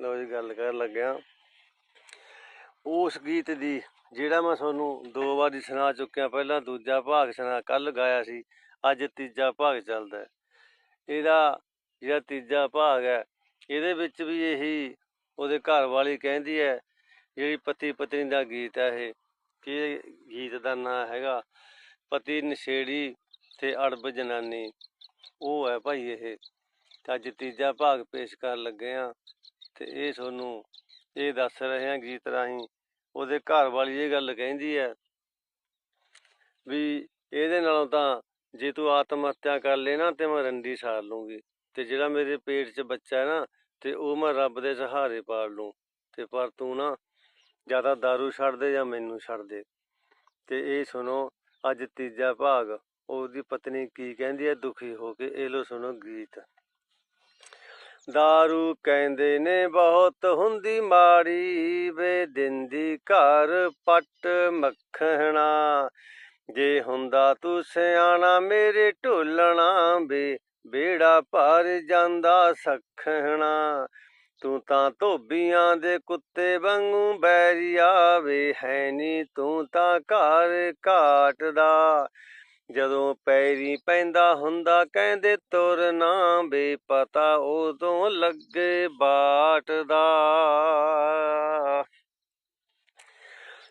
ਲਓ ਜੀ ਗੱਲ ਕਰਨ ਲੱਗਿਆ। ਉਸ ਗੀਤ ਦੀ ਜਿਹੜਾ ਮੈਂ ਤੁਹਾਨੂੰ ਦੋ ਵਾਰੀ ਸੁਣਾ ਚੁੱਕਿਆ, ਪਹਿਲਾਂ ਦੂਜਾ ਭਾਗ ਸੁਣਾ, ਕੱਲ ਗਾਇਆ ਸੀ, ਅੱਜ ਤੀਜਾ ਭਾਗ ਚੱਲਦਾ। ਇਹਦਾ ਜਿਹੜਾ ਤੀਜਾ ਭਾਗ ਹੈ, ਇਹਦੇ ਵਿੱਚ ਵੀ ਇਹੀ ਉਹਦੇ ਘਰ ਵਾਲੀ ਕਹਿੰਦੀ ਹੈ, ਜਿਹੜੀ ਪਤੀ ਪਤਨੀ ਦਾ ਗੀਤ ਹੈ ਇਹ, ਕਿ ਗੀਤ ਦਾ ਨਾਂ ਹੈਗਾ, ਪਤੀ ਨਸ਼ੇੜੀ ਤੇ ਅੜਬ ਜਨਾਨੀ। ਉਹ ਹੈ ਭਾਈ ਇਹ। ਅੱਜ ਤੀਜਾ ਭਾਗ ਪੇਸ਼ ਕਰਨ ਲੱਗੇ ਆ ਤੇ ਇਹ ਤੁਹਾਨੂੰ ਇਹ ਦੱਸ ਰਹੇ ਹਾਂ ਗੀਤ ਰਾਹੀਂ, ਉਹਦੇ ਘਰ ਵਾਲੀ ਇਹ ਗੱਲ ਕਹਿੰਦੀ ਹੈ ਵੀ ਇਹਦੇ ਨਾਲੋਂ ਤਾਂ ਜੇ ਤੂੰ ਆਤਮ ਹੱਤਿਆ ਕਰ ਲੈ ਨਾ ਤੇ ਮੈਂ ਰੰਡੀ ਸਾਰ ਲੂੰਗੀ ਤੇ ਜਿਹੜਾ ਮੇਰੇ ਪੇਟ 'ਚ ਬੱਚਾ ਹੈ ਨਾ ਤੇ ਉਹ ਮੈਂ ਰੱਬ ਦੇ ਸਹਾਰੇ ਪਾਲ ਲੂੰ ਤੇ ਪਰ ਤੂੰ ਨਾ ਜ਼ਿਆਦਾ दारू ਛੱਡ ਦੇ ਜਾਂ ਮੈਨੂੰ ਛੱਡ ਦੇ। ਤੇ ਇਹ ਸੁਣੋ, ਅੱਜ ਤੀਜਾ ਭਾਗ, ਉਹਦੀ ਪਤਨੀ ਕੀ ਕਹਿੰਦੀ ਹੈ, ਦੁਖੀ ਹੋ ਕੇ, ਇਹ ਲੋ ਸੁਣੋ ਗੀਤ। दारू ਕਹਿੰਦੇ ਨੇ ਬਹੁਤ ਹੁੰਦੀ ਮਾੜੀ ਵੇ ਦਿੰਦੀ ਘਰ ਪੱਟ ਮੱਖਣਾ ਜੇ ਹੁੰਦਾ ਤੂੰ ਸਿਆਣਾ ਮੇਰੇ ਢੋਲਣਾ ਵੇ ਬੇੜਾ ਭਰ ਜਾਂਦਾ ਸਖਣਾ ਤੂੰ ਤਾਂ ਧੋਬੀਆਂ ਦੇ ਕੁੱਤੇ ਵਾਂਗੂ ਬੈਰੀਆ ਵੇ ਹੈ ਨੀ ਤੂੰ ਤਾਂ ਘਰ ਘਾਟਦਾ ਜਦੋਂ ਪੈਰੀ ਪੈਂਦਾ ਹੁੰਦਾ ਕਹਿੰਦੇ ਤੁਰਨਾ ਬੇ ਪਤਾ ਉਦੋਂ ਲੱਗੇ ਬਾਟ ਦਾ।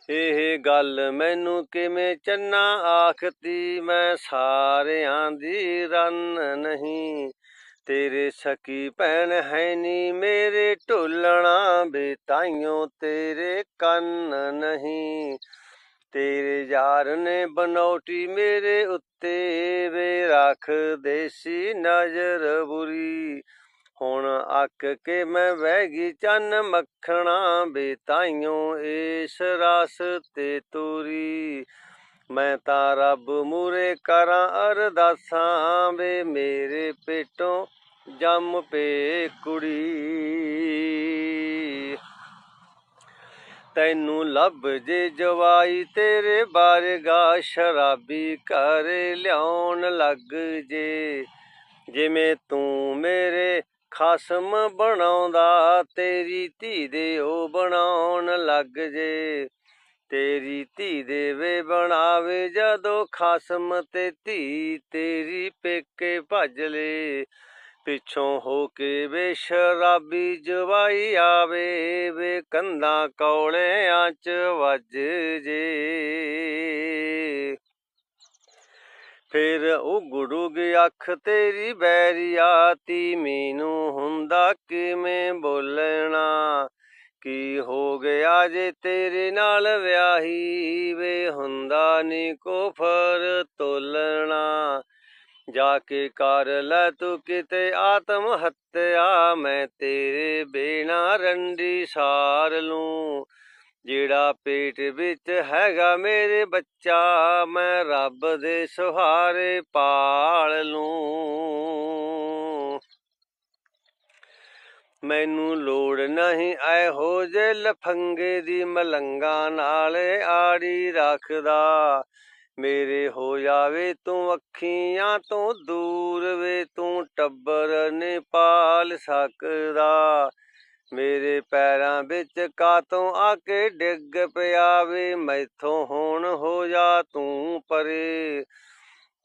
ਇਹ ਗੱਲ ਮੈਨੂੰ ਕਿਵੇਂ ਚੰਨਾ ਆਖਤੀ? ਮੈਂ ਸਾਰਿਆਂ ਦੀ ਰੰਨ ਨਹੀਂ। ਤੇਰੇ ਸਕੀ ਭੈਣ ਹੈ ਨੀ ਮੇਰੇ ਢੋਲਣਾ ਬੇ, ਤਾਈਓ ਤੇਰੇ ਕੰਨ ਨਹੀਂ। ਤੇਰੇ ਯਾਰ ਨੇ ਬਨੌਟੀ ਮੇਰੇ ਉੱਤੇ ਵੇ ਰੱਖ ਦੇਸੀ ਨਜ਼ਰ ਬੁਰੀ। ਹੁਣ ਅੱਕ ਕੇ ਮੈਂ ਵਹਿ ਗਈ ਚੰਨ ਮੱਖਣਾ ਵੇ ਤਾਈਓ ਇਸ ਰਸ ਤੇ ਤੂਰੀ। ਮੈਂ ਤਾਂ ਰੱਬ ਮੂਰੇ ਕਰਾਂ ਅਰਦਾਸਾਂ ਵੇ ਮੇਰੇ ਪੇਟੋਂ ਜੰਮ ਪੇ ਕੁੜੀ। ਤੈਨੂੰ ਲੱਭ ਜੇ ਜਵਾਈ, ਤੇਰੇ ਬਾਰਗਾ ਸ਼ਰਾਬੀ ਘਰ ਲਿਆਉਣ ਲੱਗ ਜੇ। ਜਿਵੇਂ ਤੂੰ ਮੇਰੇ ਖਸਮ ਬਣਾਉਂਦਾ, ਤੇਰੀ ਧੀ ਦੇ ਉਹ ਬਣਾਉਣ ਲੱਗ ਜੇ। ਤੇਰੀ ਧੀ ਦੇ ਵੇ ਬਣਾਵੇ ਜਦੋਂ ਖਸਮ ਤੇ ਧੀ ਤੇਰੀ ਪੇਕੇ ਭੱਜ ਲੇ। ਪਿੱਛੋਂ ਹੋ ਕੇ ਵੇ ਸ਼ਰਾਬੀ ਜਵਾਈ ਆਵੇ, ਵੇ ਕੰਧਾਂ ਕੌਲਿਆਂ ਚ ਵੱਜ ਜੇ। ਫਿਰ ਉਹ ਗੁੜੂਗ ਅੱਖ ਤੇਰੀ ਬੈਰੀਆ ਤੀ ਮੈਨੂੰ ਹੁੰਦਾ ਕਿਵੇਂ ਬੋਲਣਾ? ਕੀ ਹੋ ਗਿਆ ਜੇ ਤੇਰੇ ਨਾਲ ਵਿਆਹੀ, ਵੇ ਹੁੰਦਾ ਨੀ ਕੋਫਰ ਤੋਲਣਾ? ਜਾ ਕੇ ਕਰ ਲੈ ਤੂੰ ਕਿਤੇ ਆਤਮ ਹੱਤਿਆ, ਮੈਂ ਤੇਰੇ ਬੇਣਾ ਰੰਡੀ ਸਾਰ ਲੂੰ। ਜਿਹੜਾ ਪੇਟ ਵਿੱਚ ਹੈਗਾ ਮੇਰੇ ਬੱਚਾ, ਮੈਂ ਰੱਬ ਦੇ ਸੁਹਾਰੇ ਪਾਲ ਲੂੰ। ਮੈਨੂੰ ਲੋੜ ਨਹੀਂ ਇਹੋ ਜੇ ਲਫੰਗੇ ਦੀ ਮਲੰਗਾ ਨਾਲ ਆੜੀ ਰੱਖਦਾ। ਮੇਰੇ ਹੋ ਜਾਵੇ ਤੂੰ ਅੱਖੀਆਂ ਤੋਂ ਦੂਰ ਵੇ, ਤੂੰ ਟੱਬਰ ਨੇ ਪਾਲ ਸਕਦਾ। ਮੇਰੇ ਪੈਰਾਂ ਵਿੱਚ ਕਾਤੋਂ ਆ ਕੇ ਡਿੱਗ ਪਿਆ ਵੇ ਮੈਥੋਂ ਹੁਣ ਹੋ ਜਾ ਤੂੰ ਪਰੇ।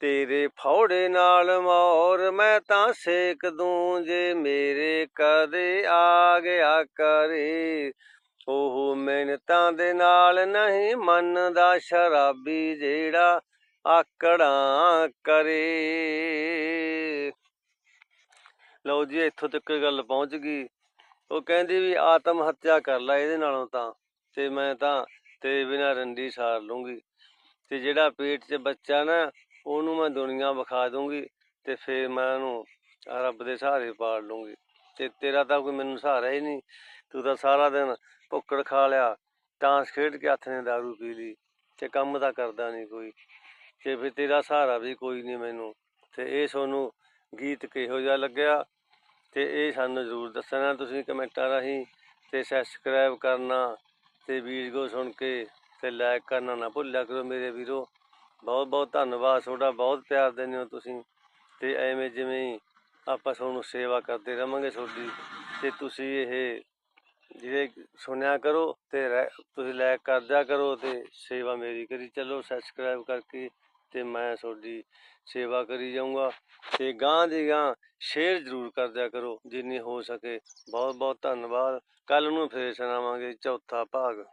ਤੇਰੇ ਫੌੜੇ ਨਾਲ ਮੌਰ ਮੈਂ ਤਾਂ ਸੇਕ ਦੂੰ, ਜੇ ਮੇਰੇ ਕਦੇ ਆ ਗਿਆ ਕਰੇ। ਉਹ ਮਿਹਨਤਾਂ ਦੇ ਨਾਲ ਨਹੀਂ ਮੰਨਦਾ ਸ਼ਰਾਬੀ ਜਿਹੜਾ ਆਕੜਾਂ ਕਰੇ। ਲਓ ਜੀ, ਇੱਥੋਂ ਤੱਕ ਗੱਲ ਪਹੁੰਚ ਗਈ। ਉਹ ਕਹਿੰਦੀ ਵੀ ਆਤਮ ਹੱਤਿਆ ਕਰ ਲੈ ਇਹਦੇ ਨਾਲੋਂ ਤਾਂ, ਤੇ ਮੈਂ ਤਾਂ ਤੇਰੇ ਬਿਨਾਂ ਰੰਡੀ ਸਾਰ ਲੂੰਗੀ। ਤੇ ਜਿਹੜਾ ਪੇਟ 'ਚ ਬੱਚਾ ਨਾ, ਉਹਨੂੰ ਮੈਂ ਦੁਨੀਆ ਵਿਖਾ ਦੂੰਗੀ ਤੇ ਫੇਰ ਮੈਂ ਉਹਨੂੰ ਰੱਬ ਦੇ ਸਹਾਰੇ ਪਾਲ ਲੂੰਗੀ। ਤੇ ਤੇਰਾ ਤਾਂ ਕੋਈ ਮੈਨੂੰ ਸਹਾਰਾ ਹੀ ਨਹੀਂ। ਤੂੰ ਤਾਂ ਸਾਰਾ ਦਿਨ ਭੁੱਕੜ ਖਾ ਲਿਆ ਟਾਂਸ ਖੇਡ ਕੇ ਹੱਥ ਨੇ ਦਾਰੂ ਪੀ ਲਈ ਤੇ ਕੰਮ ਤਾਂ ਕਰਦਾ ਨਹੀਂ ਕੋਈ। ਤੇ ਫਿਰ ਤੇਰਾ ਸਹਾਰਾ ਵੀ ਕੋਈ ਨਹੀਂ ਮੈਨੂੰ। ਤੇ ਇਹ ਤੁਹਾਨੂੰ ਗੀਤ ਕਿਹੋ ਜਿਹਾ ਲੱਗਿਆ? ਤੇ ਇਹ ਸਾਨੂੰ ਜ਼ਰੂਰ ਦੱਸਣਾ, ਤੁਸੀਂ ਕਮੈਂਟਾਂ ਰਾਹੀਂ ਤੇ ਸਬਸਕ੍ਰਾਈਬ ਕਰਨਾ ਤੇ ਵੀਡੀਓ ਸੁਣ ਕੇ ਤੇ ਲਾਈਕ ਕਰਨਾ ਨਾ ਭੁੱਲਿਆ ਕਰੋ ਮੇਰੇ ਵੀਰੋ। ਬਹੁਤ ਬਹੁਤ ਧੰਨਵਾਦ, ਤੁਹਾਡਾ ਬਹੁਤ ਪਿਆਰ ਦਿੰਦੇ ਹੋ ਤੁਸੀਂ। ਤੇ ਐਵੇਂ ਜਿਵੇਂ ਆਪਾਂ ਤੁਹਾਨੂੰ ਸੇਵਾ ਕਰਦੇ ਰਵਾਂਗੇ ਤੁਹਾਡੀ, ਤੇ ਤੁਸੀਂ ਇਹ ਜਿਹੜੇ ਸੁਣਿਆ ਕਰੋ ਤੇ ਰਹਿ- ਤੁਸੀਂ ਲਾਇਕ ਕਰਦਿਆ ਕਰੋ ਤੇ ਸੇਵਾ ਮੇਰੀ ਕਰੀ ਚੱਲੋ ਸਬਸਕ੍ਰਾਈਬ ਕਰਕੇ ਤੇ ਮੈਂ ਤੁਹਾਡੀ ਸੇਵਾ ਕਰੀ ਜਾਊਂਗਾ। ਤੇ ਗਾਂ ਦੀ ਗਾਂ ਸ਼ੇਅਰ ਜ਼ਰੂਰ ਕਰਦਿਆ ਕਰੋ, ਜਿੰਨੀ ਹੋ ਸਕੇ। ਬਹੁਤ ਬਹੁਤ ਧੰਨਵਾਦ। ਕੱਲ ਨੂੰ ਫੇਰ ਸੁਣਾਵਾਂਗੇ ਚੌਥਾ ਭਾਗ।